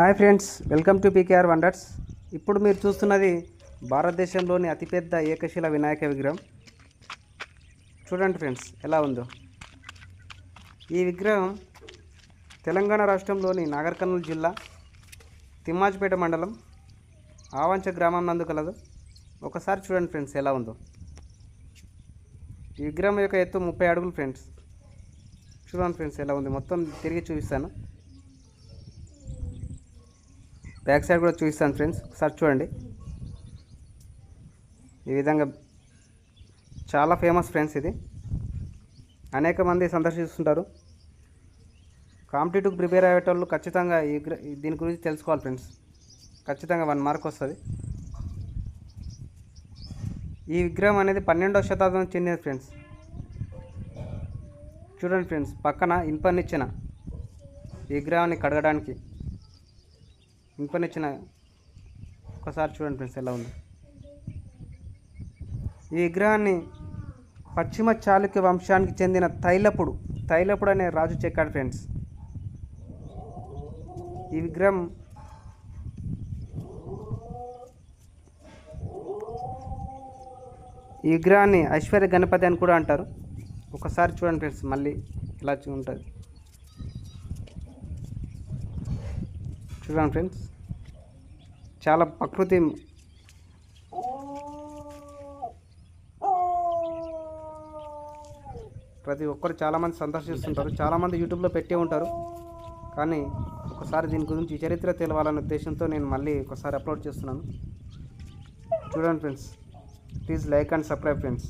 Hi friends welcome to PKR wonders. ఇప్పుడు మీరు చూస్తున్నది భారతదేశంలోని అతిపెద్ద ఏకశిల వినాయక విగ్రహం. చూడండి ఫ్రెండ్స్ ఎలా ఉందో. ఈ విగ్రహం తెలంగాణ రాష్ట్రంలోని నాగర్ కర్నూలు జిల్లా తిమ్మాజిపేట మండలం ఆవంచ గ్రామం నందు కలదు. ఒకసారి చూడండి ఫ్రెండ్స్ ఎలా ఉందో. ఈ విగ్రహం యొక్క ఎత్తు ముప్పై అడుగులు ఫ్రెండ్స్. చూడండి ఫ్రెండ్స్ ఎలా ఉంది. మొత్తం తిరిగి చూపిస్తాను. బ్యాక్ సైడ్ కూడా చూపిస్తాను ఫ్రెండ్స్. ఒకసారి చూడండి. ఈ విధంగా చాలా ఫేమస్ ఫ్రెండ్స్ ఇది. అనేక మంది సందర్శిస్తుంటారు. కాంపిటేటివ్ ప్రిపేర్ అయ్యేటోళ్ళు ఖచ్చితంగా ఈ దీని గురించి తెలుసుకోవాలి ఫ్రెండ్స్. ఖచ్చితంగా వన్ మార్క్ వస్తుంది. ఈ విగ్రహం అనేది పన్నెండవ శతాబ్దం చెందినది ఫ్రెండ్స్. చూడండి ఫ్రెండ్స్ పక్కన ఇనుపనిచ్చిన నిచ్చిన విగ్రహాన్ని కడగడానికి. ఇనుపనిచ్చిన ఒకసారి చూడండి ఫ్రెండ్స్ ఎలా ఉంది. ఈ విగ్రహాన్ని పశ్చిమ చాళుక్య వంశానికి చెందిన తైలపుడు తైలపుడు అనే రాజు చెక్కాడు ఫ్రెండ్స్. ఈ విగ్రహం ఈ విగ్రహాన్ని ఐశ్వర్య గణపతి అని కూడా అంటారు. ఒకసారి చూడండి ఫ్రెండ్స్ మళ్ళీ ఇలా చూ- ఉంటుంది. చూడండి ఫ్రెండ్స్. చాలా ప్రకృతి ప్రతి ఒక్కరు చాలామంది సందర్శిస్తుంటారు. చాలామంది యూట్యూబ్లో పెట్టే ఉంటారు. కానీ ఒకసారి దీని గురించి చరిత్ర తెలవాలనే ఉద్దేశంతో నేను మళ్ళీ ఒకసారి అప్లోడ్ చేస్తున్నాను. చూడండి friends. Please like and subscribe friends.